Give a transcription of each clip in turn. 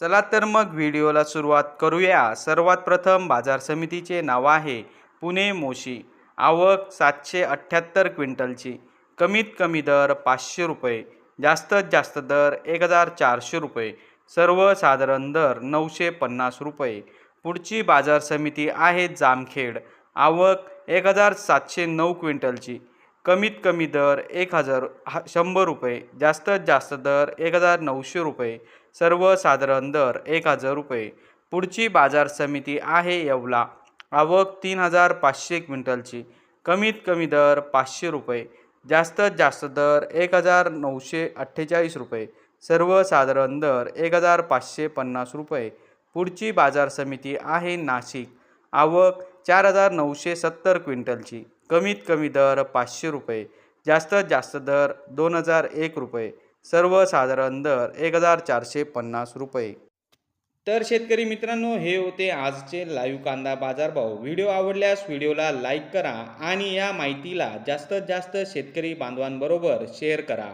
चला तर मग व्हिडिओला सुरुवात करूया. सर्वात प्रथम बाजार समितीचे नाव आहे पुणे मोशी. आवक सातशे अठ्ठ्याहत्तर क्विंटलची. कमीत कमी दर पाचशे रुपये. जास्तीत जास्त दर एक हजार चारशे रुपये. सर्वसाधारण दर नऊशे पन्नास रुपये. पुढची बाजार समिती आहे जामखेड. आवक एक हजार सातशे नऊ क्विंटलची. कमीत कमी दर एक हजार हा शंभर रुपये जास्तीत जास्त दर एक हजार नऊशे रुपये सर्वसाधारण दर एक हजार रुपये. पुढची बाजार समिती आहे येवला. आवक तीन हजार पाचशे क्विंटलची. कमीत कमी दर पाचशे रुपये जास्तीत जास्त दर एक हजार नऊशे अठ्ठेचाळीस रुपये सर्वसाधारण दर एक हजार पाचशे पन्नास रुपये. पुढची बाजार समिती आहे नाशिक. आवक चार हजार नऊशे सत्तर क्विंटलची. कमीत कमी दर पाचशे रुपये जास्तीत जास्त दर दोन हजार एक रुपये सर्वसाधारण दर एक हजार चारशे पन्नास रुपये. तर शेतकरी मित्रांनो हे होते आजचे लाईव्ह कांदा बाजारभाव. व्हिडिओ आवडल्यास व्हिडिओला लाईक करा आणि या माहितीला जास्तीत जास्त शेतकरी बांधवांबरोबर शेअर करा.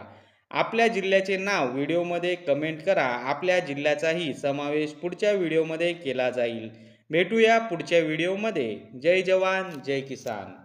आपल्या जिल्ह्याचे नाव व्हिडिओमध्ये कमेंट करा. आपल्या जिल्ह्याचाही समावेश पुढच्या व्हिडिओमध्ये केला जाईल. भेटूया पुढच्या व्हिडिओमध्ये. जय जवान जय किसान.